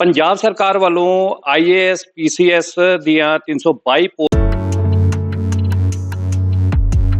ਪੰਜਾਬ ਸਰਕਾਰ ਵੱਲੋਂ IAS PCS ਦੀਆਂ 322 ਪੋਸਟ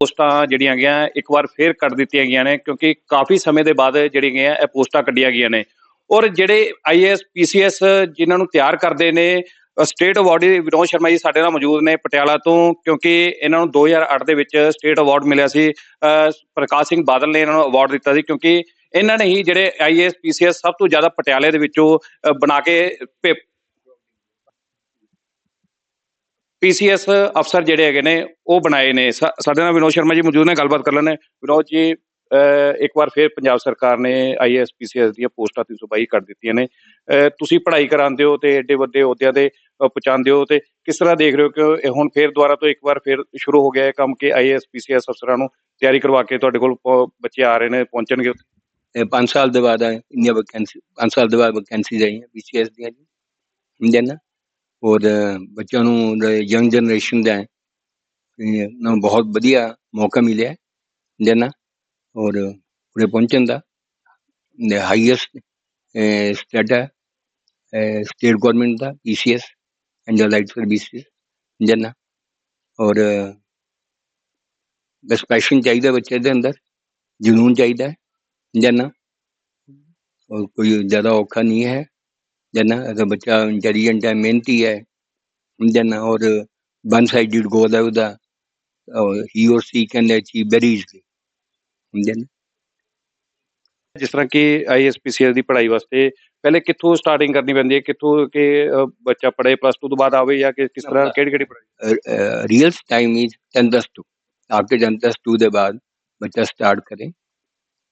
ਪੋਸਟਾਂ ਜਿਹੜੀਆਂ ਗਈਆਂ ਇੱਕ ਵਾਰ ਫੇਰ ਕੱਢ ਦਿੱਤੀਆਂ ਗਈਆਂ ਨੇ, ਕਿਉਂਕਿ ਕਾਫੀ ਸਮੇਂ ਦੇ ਬਾਅਦ ਜਿਹੜੀਆਂ ਗਈਆਂ, ਇਹ ਪੋਸਟਾਂ ਕੱਢੀਆਂ ਗਈਆਂ ਨੇ। ਔਰ ਜਿਹੜੇ ਆਈਏਐਸ ਪੀਸੀਐਸ ਜਿਨ੍ਹਾਂ ਨੂੰ ਤਿਆਰ ਕਰਦੇ ਨੇ ਸਟੇਟ ਅਵਾਰਡ ਵਿਨੋਦ ਸ਼ਰਮਾ ਜੀ ਸਾਡੇ ਨਾਲ ਮੌਜੂਦ ਨੇ ਪਟਿਆਲਾ ਤੋਂ, ਕਿਉਂਕਿ ਇਹਨਾਂ ਨੂੰ 2008 ਦੇ ਵਿੱਚ ਸਟੇਟ ਅਵਾਰਡ ਮਿਲਿਆ ਸੀ। ਪ੍ਰਕਾਸ਼ ਸਿੰਘ ਬਾਦਲ ਨੇ ਇਹਨਾਂ ਨੂੰ ਅਵਾਰਡ ਦਿੱਤਾ ਸੀ, ਕਿਉਂਕਿ ਇਹਨਾਂ ਨੇ ਹੀ ਜਿਹੜੇ ਆਈਏਐਸ ਪੀਸੀਐਸ ਸਭ ਤੋਂ ਜ਼ਿਆਦਾ ਪਟਿਆਲੇ ਦੇ ਵਿੱਚੋਂ ਬਣਾ ਕੇ ਪੀਸੀਐਸ ਅਫਸਰ ਜਿਹੜੇ ਹੈਗੇ ਨੇ, ਉਹ ਬਣਾਏ ਨੇ। ਸਾਡੇ ਨਾਲ ਵਿਨੋਦ ਸ਼ਰਮਾ ਜੀ ਮੌਜੂਦ ਨੇ, ਗੱਲਬਾਤ ਕਰ ਲੈਣੇ ਵਿਨੋਦ ਜੀ ਇੱਕ ਵਾਰ ਫਿਰ ਪੰਜਾਬ ਸਰਕਾਰ ਨੇ ਆਈਐਸ ਪੀਸੀਐਸ ਦੀਆਂ ਪੋਸਟਾਂ 322 ਕਰ ਦਿੱਤੀਆਂ ਨੇ। ਤੁਸੀਂ ਪੜ੍ਹਾਈ ਕਰਾਉਂਦੇ ਹੋ ਤੇ ਏਡੇ ਵੱਡੇ ਅਹੁਦਿਆਂ ਦੇ ਪਹੁੰਚਾਉਂਦੇ ਹੋ ਤੇ ਕਿਸ ਤਰ੍ਹਾਂ ਦੇਖ ਰਹੇ ਹੋ ਕਿ ਹੁਣ ਫਿਰ ਦੁਬਾਰਾ ਤੋਂ ਇੱਕ ਵਾਰ ਫਿਰ ਸ਼ੁਰੂ ਹੋ ਗਿਆ ਹੈ ਕੰਮ ਕਿ ਆਈਐਸ ਪੀਸੀਐਸ ਅਫਸਰਾਂ ਨੂੰ ਤਿਆਰੀ ਕਰਵਾ ਕੇ ਤੁਹਾਡੇ ਕੋਲ ਬੱਚੇ ਆ ਰਹੇ ਨੇ, ਪਹੁੰਚਣਗੇ? ਇਹ ਪੰਜ ਸਾਲ ਦੇ ਬਾਅਦ ਆਏ ਇੰਨੀਆਂ ਵੈਕੈਂਸੀ, ਪੰਜ ਸਾਲ ਦੇ ਬਾਅਦ ਵੈਕੈਂਸੀਜ਼ ਆਈਆਂ ਬੀਸੀਐਸ ਦੀਆਂ ਜੀ। ਸਮਝੇ ਨਾ? ਔਰ ਬੱਚਿਆਂ ਨੂੰ ਯੰਗ ਜਨਰੇਸ਼ਨ ਦਾ ਇਹਨਾਂ ਬਹੁਤ ਵਧੀਆ ਮੌਕਾ ਮਿਲਿਆ ਦੇਣਾ ਔਰ ਪੂਰੇ ਪਹੁੰਚਣ ਦਾ। ਹਾਈਐਸਟ ਸਟੇਟ ਹੈ ਸਟੇਟ ਗਵਰਨਮੈਂਟ ਦਾ ਈਸੀਐਸ ਐਂਡ ਲਾਈਟ ਸਰਵਿਸ ਦੇਣਾ ਔਰ ਬਸ ਪੈਸ਼ਨ ਚਾਹੀਦਾ ਬੱਚੇ ਦੇ ਅੰਦਰ, ਜਨੂਨ ਚਾਹੀਦਾ ਦੇਣਾ ਔਰ ਕੋਈ ਜ਼ਿਆਦਾ ਔਖਾ ਨਹੀਂ ਹੈ। है जना अगर बच्चा इंटेलिजेंट है मेहनती है जना और वन साइडेड गोल है ਉਹਦਾ ही और she can achieve very easily जना ਜਿਸ ਤਰ੍ਹਾਂ ਕਿ ਆਈਐਸ ਪੀਸੀਐਸ ਦੀ ਪੜ੍ਹਾਈ ਵਾਸਤੇ ਪਹਿਲੇ ਕਿੱਥੋਂ ਸਟਾਰਟਿੰਗ ਕਰਨੀ ਪੈਂਦੀ ਹੈ ਕਿੱਥੋਂ ਕਿ ਅਹ, ਬੱਚਾ ਪੜ੍ਹੇ ਪਲੱਸ 2 ਤੋਂ ਬਾਅਦ ਆਵੇ ਜਾਂ ਕਿ ਕਿਸ ਤਰ੍ਹਾਂ ਕਿਹੜੀ ਕਿਹੜੀ ਪੜ੍ਹਾਈ रियल टाइम इज 10 दस टू आपके 10 दस टू ਦੇ ਬਾਅਦ ਬੱਚਾ ਸਟਾਰਟ ਕਰੇ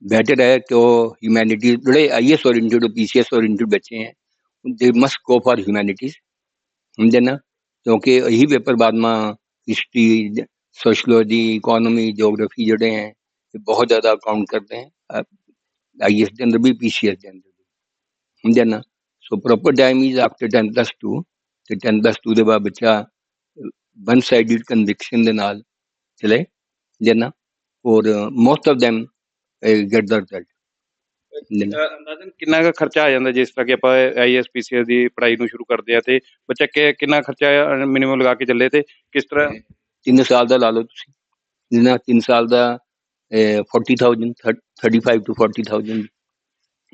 बेटर है तो ह्यूमैनिटीज बड़े आई एस ओरिएंटेड और पी सी एस ओरिएंटेड बच्चे हैं they must go for humanities સમજે ને तो यही पेपर बाद में हिस्ट्री सोशलॉजी इकोनॉमी जोग्राफी जड़े हैं ये बहुत ज़्यादा अकाउंट करते हैं आई एस के अंदर भी पी सी एस के अंदर भी समझे ना so proper time is after ten plus two तो टेन प्लस टू के बाद बच्चा वन साइड कन्विक्शन के नाल चले जाना और most of them get the result ਅੰਦਾਜ਼ਨ ਕਿੰਨਾ ਕੁ ਖਰਚਾ ਆ ਜਾਂਦਾ ਜਿਸ ਤਰ੍ਹਾਂ ਕਿ ਆਪਾਂ ਆਈਐਸ ਪੀਸੀਐਸ ਦੀ ਪੜ੍ਹਾਈ ਨੂੰ ਸ਼ੁਰੂ ਕਰਦੇ ਆ ਤੇ ਬੱਚਾ ਕਿ- ਕਿੰਨਾ ਖਰਚਾ ਮਿਨੀਮਮ ਲਗਾ ਕੇ ਚੱਲੇ ਤੇ ਕਿਸ ਤਰ੍ਹਾਂ? ਤਿੰਨ ਸਾਲ ਦਾ ਲਾ ਲਓ ਤੁਸੀਂ। ਜਿੰਨਾ 3 ਸਾਲ ਦਾ ਅਹ, 40000 ਥਰ- 35 ਟੂ 40000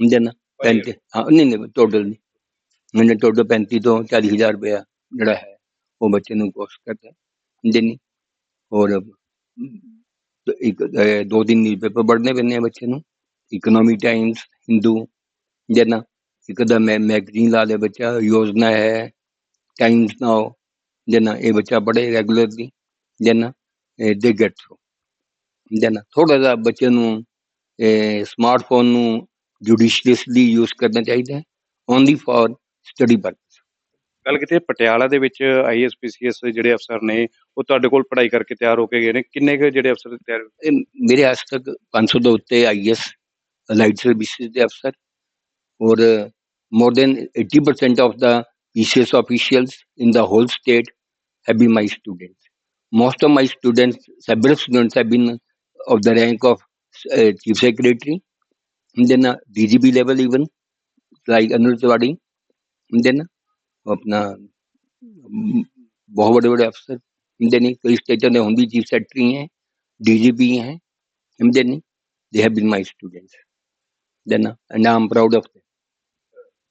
ਜਨਾ ਪੈਂਤੀ। ਹਾਂ ਨਹੀਂ ਨਹੀਂ ਟੋਟਲ ਨਹੀਂ। ਮੈਨੇ ਟੋਟਲ 35 ਤੋਂ 40000 ਰੁਪਇਆ ਜਿਹੜਾ ਹੈ ਉਹ ਬੱਚੇ ਨੂੰ ਕੋਸਟ ਕਰਦਾ। ਹੈ ਜਿੰਨੀ ਔਰ ਅਮ, ਇੱਕ ਦੋ ਦਿਨ ਨਿਊਜ਼ਪੇਪਰ ਪੜ੍ਹਨੇ ਪੈਂਦੇ ਆ ਬੱਚੇ ਨੂੰ। ਇਕਨੋਮੀ ਟਾਈਮਸ ਹਿੰਦੂ ਜਨਾ ਇੱਕ ਦਾ ਮੈਂ ਮੈਗਜ਼ੀਨ ਲਾ ਲਿਆ ਬੱਚਾ ਯੋਜਨਾ ਹੈ ਟਾਈਮਸ ਨਾਓ ਜਨਾ ਇਹ ਬੱਚਾ ਪੜ੍ਹੇ ਰੈਗੂਲਰਲੀ ਜਨਾ ਦੇ ਗੈਟ ਥਰੂ ਜਨਾ ਥੋੜਾ ਜਿਹਾ ਬੱਚੇ ਨੂੰ ਸਮਾਰਟਫੋਨ ਨੂੰ ਜੁਡੀਸ਼ੀਅਸਲੀ ਯੂਜ਼ ਕਰਨਾ ਚਾਹੀਦਾ ਹੈ ਓਨਲੀ ਫॉर ਸਟੱਡੀ ਪਰਪਸ ਗੱਲ ਕਿਤੇ ਪਟਿਆਲਾ ਦੇ ਵਿੱਚ ਆਈਐਸ ਪੀਸੀਐਸ ਜਿਹੜੇ ਅਫਸਰ ਨੇ ਉਹ ਤੁਹਾਡੇ ਕੋਲ ਪੜ੍ਹਾਈ ਕਰਕੇ ਤਿਆਰ ਹੋ ਕੇ ਗਏ ਨੇ? ਕਿੰਨੇ ਕੁ ਜਿਹੜੇ ਅਫਸਰ ਤਿਆਰ ਮੇਰੇ ਅੱਜ ਤੱਕ 500 ਦੇ ਉੱਤੇ IS allied services they officer or uh, more than 80% of the ECS officials in the whole state have been my students. Most of my students, several students have been of the rank of uh, chief secretary, and then uh, DGP level even, like Anil Tiwari, and then अपना बहुत बड़े बड़े अफसर हमदनी कई स्टेटों में हम भी chief secretary हैं डीजीपी हैं Hamadani they have been my students ਦੇਣਾ ਐਂਡ ਆਮ ਪ੍ਰਾਊਡ ਆਫ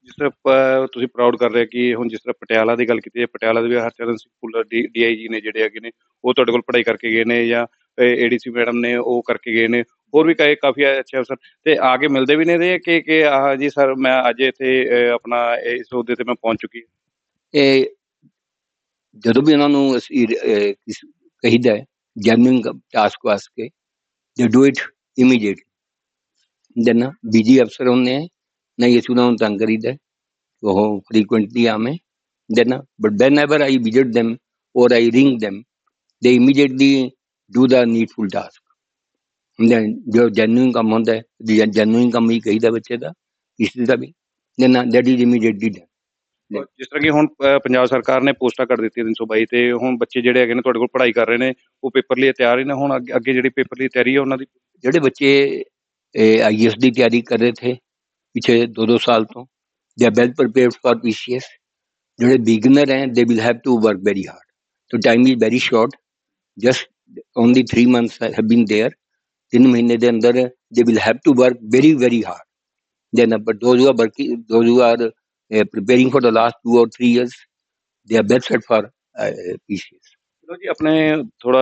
ਜਿਸ ਤਰ੍ਹਾਂ ਤੁਸੀਂ ਪ੍ਰਾਊਡ ਕਰ ਰਹੇ ਕਿ ਹੁਣ ਜਿਸ ਤਰ੍ਹਾਂ ਪਟਿਆਲਾ ਦੀ ਗੱਲ ਕੀਤੀ ਹੈ ਪਟਿਆਲਾ ਦੇ ਵੀ ਹਰਚਰਨ ਸਿੰਘ ਪੁੱਲਰ ਡੀਆਈਜੀ ਨੇ ਜਿਹੜੇ ਹੈਗੇ ਨੇ ਉਹ ਤੁਹਾਡੇ ਕੋਲ ਪੜ੍ਹਾਈ ਕਰਕੇ ਗਏ ਨੇ ਜਾਂ ਏਡੀਸੀ ਮੈਡਮ ਨੇ ਉਹ ਕਰਕੇ ਗਏ ਨੇ ਹੋਰ ਵੀ ਕਈ ਕਾਫੀ ਅੱਛੇ ਅਫਸਰ ਤੇ ਆ ਕੇ ਮਿਲਦੇ ਵੀ ਨੇ ਦੇ ਕਿ ਕਿ ਆਹ ਜੀ ਸਰ ਮੈਂ ਅੱਜ ਇੱਥੇ ਆਪਣਾ ਇਸ ਅਹੁਦੇ ਤੇ ਮੈਂ ਪਹੁੰਚ ਚੁੱਕੀ ਇਹ ਜਦੋਂ ਵੀ ਉਹਨਾਂ ਨੂੰ ਅਸੀਂ ਕਹੀਦਾ ਜਰਨਿੰਗ ਟਾਸਕ ਵਾਸਤੇ they do it immediately then ਬੀਜੀ ਅਫਸਰ ਹੁੰਦੇ ਹੈ ਨਹੀਂ ਅਸੀਂ ਉਹਨਾਂ ਨੂੰ ਤੰਗ ਕਰੀਦਾ ਹੈ, ਉਹ ਫ੍ਰੀਕੁਐਂਟਲੀ ਆਵੇਂ then but whenever I visit them or I ring them, they immediately do the needful task. then ਜੋ ਜੈਨੂਇਨ ਕੰਮ ਹੁੰਦਾ ਹੈ ਜੈਨੂਇਨ ਕੰਮ ਹੀ ਕਹੀਦਾ ਬੱਚੇ ਦਾ ਕਿਸੇ ਦਾ ਵੀ that is immediately done. ਔਰ ਜਿਸ ਤਰ੍ਹਾਂ ਕਿ ਹੁਣ ਪੰਜਾਬ ਸਰਕਾਰ ਨੇ ਪੋਸਟਾਂ ਕੱਢ ਦਿੱਤੀਆਂ 322 ਤੇ ਹੁਣ ਬੱਚੇ ਜਿਹੜੇ ਹੈਗੇ ਨੇ ਤੁਹਾਡੇ ਕੋਲ ਪੜ੍ਹਾਈ ਕਰ ਰਹੇ ਨੇ ਉਹ ਪੇਪਰ ਲਈ ਤਿਆਰ ਹੀ ਨੇ ਹੁਣ ਅੱਗੇ ਜਿਹੜੀ ਪੇਪਰ ਲਈ ਤਿਆਰੀ ਹੈ ਉਹਨਾਂ ਦੀ ਜਿਹੜੇ ਬੱਚੇ ਆਈਐਸ ਦੀ ਤਿਆਰੀ ਕਰ ਰਹੇ ਥੇ ਪਿਛੇ 2-2 ਸਾਲ ਤੋਂ they are well prepared for PCS ਜਿਹੜੇ ਬਿਗਨਰ ਹੈ they will have to work very hard so time is very short just only 3 months have been there ਤਿੰਨ ਮਹੀਨੇ ਦੇ ਅੰਦਰ they will have to work very very hard then uh, but those who are working those who are uh, preparing for the last 2 or 3 years they are best set for uh, pcs ਚਲੋ ਜੀ, ਆਪਣੇ ਥੋੜਾ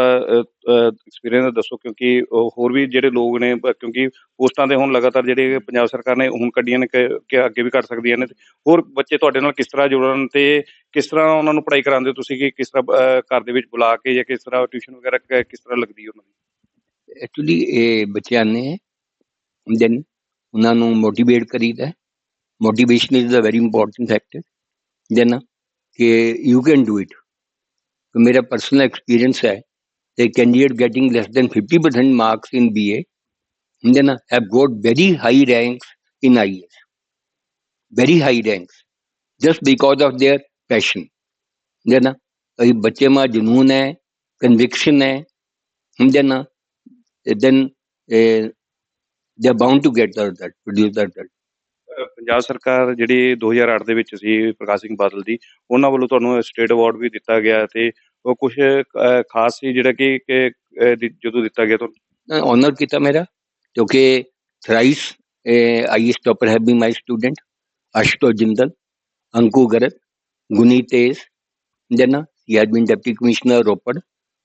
experience ਦੱਸੋ ਕਿਉਂਕਿ ਹੋਰ ਵੀ ਜਿਹੜੇ ਲੋਕ ਨੇ ਕਿਉਂਕਿ ਪੋਸਟਾਂ ਦੇ ਹੁਣ ਲਗਾਤਾਰ ਜਿਹੜੇ ਪੰਜਾਬ ਸਰਕਾਰ ਨੇ ਹੁਣ ਕੱਢੀਆਂ ਨੇ ਕਿ ਅੱਗੇ ਵੀ ਕਰ ਸਕਦੀਆਂ ਨੇ। ਹੋਰ ਬੱਚੇ ਤੁਹਾਡੇ ਨਾਲ ਕਿਸ ਤਰ੍ਹਾਂ ਜੁੜਨ ਤੇ ਕਿਸ ਤਰ੍ਹਾਂ ਉਹਨਾਂ ਨੂੰ ਪੜ੍ਹਾਈ ਕਰਾਉਂਦੇ ਤੁਸੀਂ ਕਿ ਕਿਸ ਤਰ੍ਹਾਂ ਘਰ ਦੇ ਵਿੱਚ ਬੁਲਾ ਕੇ ਜਾਂ ਕਿਸ ਤਰ੍ਹਾਂ ਟਿਊਸ਼ਨ ਵਗੈਰਾ ਕਿਸ ਤਰ੍ਹਾਂ ਲੱਗਦੀ ਉਹਨਾਂ ਦੀ? ਐਕਚੁਅਲੀ ਇਹ ਬੱਚਿਆਂ ਨੇ ਦੈਨ ਉਹਨਾਂ ਨੂੰ ਮੋਟੀਵੇਟ ਕਰੀਦਾ motivation is a very important factor then ਕਿ ਯੂ ਕੈਨ ਡੂ ਇਟ तो मेरा पर्सनल एक्सपीरियंस है the candidate getting less than 50% marks in BA then have got very high ranks in IS. Very high ranks. Just because of their passion. Then कहीं बच्चे में जुनून है conviction है समझे ना then they bound to get the result produce the result Punjab ਸਰਕਾਰ ਜਿਹੜੀ 2008 ਦੇ ਵਿੱਚ ਸੀ ਪ੍ਰਕਾਸ਼ ਸਿੰਘ ਬਾਦਲ ਦੀ, ਉਹਨਾਂ ਵੱਲੋਂ ਤੁਹਾਨੂੰ ਸਟੇਟ ਅਵਾਰਡ ਵੀ ਦਿੱਤਾ ਗਿਆ ਤੇ ਉਹ ਕੁਝ ਖਾਸ ਸੀ ਜਿਹੜਾ ਕਿ ਜਦੋਂ ਦਿੱਤਾ ਗਿਆ ਤੁਹਾਨੂੰ? ਆਨਰ ਕੀਤਾ ਮੇਰਾ, ਕਿਉਂਕਿ thrice IAS topper have be my student ਅਸ਼ਤੋ Jindal ਅੰਕੂ ਗਰਤ ਗੁਨੀ ਤੇਜ ਜਨਾ he had deputy commissioner Ropar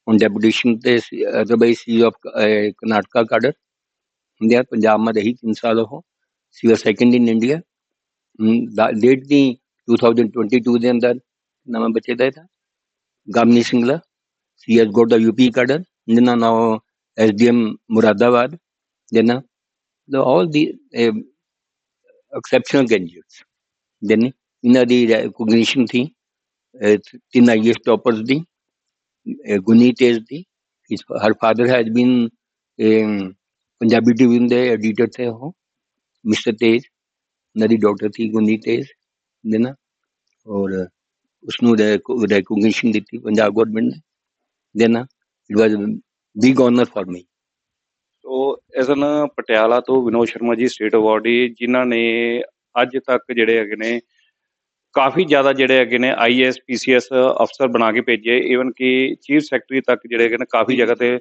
on deputation ਤੇ otherwise C of Karnataka cadre ਹੁੰਦੇ ਪੰਜਾਬ ਮੇ ਰਹੀ 3 ਸਾਲ ਹੋ she was second in india late ਦੀ 2022 ਦੇ ਅੰਦਰ ਨਵਾਂ ਬੱਚੇ ਦਾ था ਗਾਮਨੀ Singla she has got the up cadre ਜਿਨ੍ਹਾਂ now SDM Muradabad, then uh, the, all the uh, exceptional candidates. Then ਇਹਨਾਂ ਦੀ recognition ਥੀ uh, ਤਿੰਨ IAS toppers ਦੀ uh, ਗੁਨੀ ਤੇਜ ਦੀ his, her father has been um, Punjabi TV ਦੇ editor ਥੇ ਉਹ mister ਤੇਜ ਉਹਨਾਂ ਦੀ ਡਾਕਟਰ ਥੀ ਗੁਨੀ ਤੇਜ ਦੇਨਾ ਔਰ ਉਸਨੂੰ recognition ਦਿੱਤੀ ਪੰਜਾਬ ਗਵਰਨਮੈਂਟ ਨੇ then it was big honour for me so ਇਸ ਪਟਿਆਲਾ ਤੋਂ ਵਿਨੋਦ ਸ਼ਰਮਾ ਜੀ ਸਟੇਟ ਅਵਾਰਡੀ ਜਿਨ੍ਹਾਂ ਨੇ ਅੱਜ ਤੱਕ ਜਿਹੜੇ ਹੈਗੇ ਨੇ ਕਾਫੀ ਜ਼ਿਆਦਾ ਜਿਹੜੇ ਹੈਗੇ ਨੇ ਆਈਐਸ ਪੀਸੀਐਸ ਅਫਸਰ ਬਣਾ ਕੇ ਭੇਜੇ ਈਵਨ ਕਿ ਚੀਫ ਸੈਕਟਰੀ ਤੱਕ ਜਿਹੜੇ ਹੈਗੇ ਨੇ ਕਾਫੀ ਜਗ੍ਹਾ ਤੇ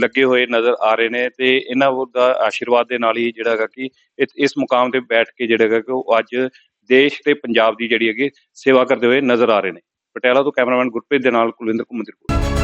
ਲੱਗੇ ਹੋਏ ਨਜ਼ਰ ਆ ਰਹੇ ਨੇ ਤੇ ਇਹਨਾਂ ਦਾ ਆਸ਼ੀਰਵਾਦ ਦੇ ਨਾਲ ਹੀ ਜਿਹੜਾ ਹੈਗਾ ਕਿ ਇਸ- ਇਸ ਮੁਕਾਮ ਤੇ ਬੈਠ ਕੇ ਜਿਹੜਾ ਹੈਗਾ ਕਿ ਉਹ ਅੱਜ ਦੇਸ਼ ਤੇ ਪੰਜਾਬ ਦੀ ਜਿਹੜੀ ਹੈਗੀ ਸੇਵਾ ਕਰਦੇ ਹੋਏ ਨਜ਼ਰ ਆ ਰਹੇ ਨੇ। ਪਟਿਆਲਾ ਤੋਂ ਕੈਮਰਾਮੈਨ ਗੁਰਪ੍ਰੀਤ ਦੇ ਨਾਲ ਕੁਲਵਿੰਦਰ ਘੁੰਮਣ ਦੀ ਰਿਪੋਰਟ।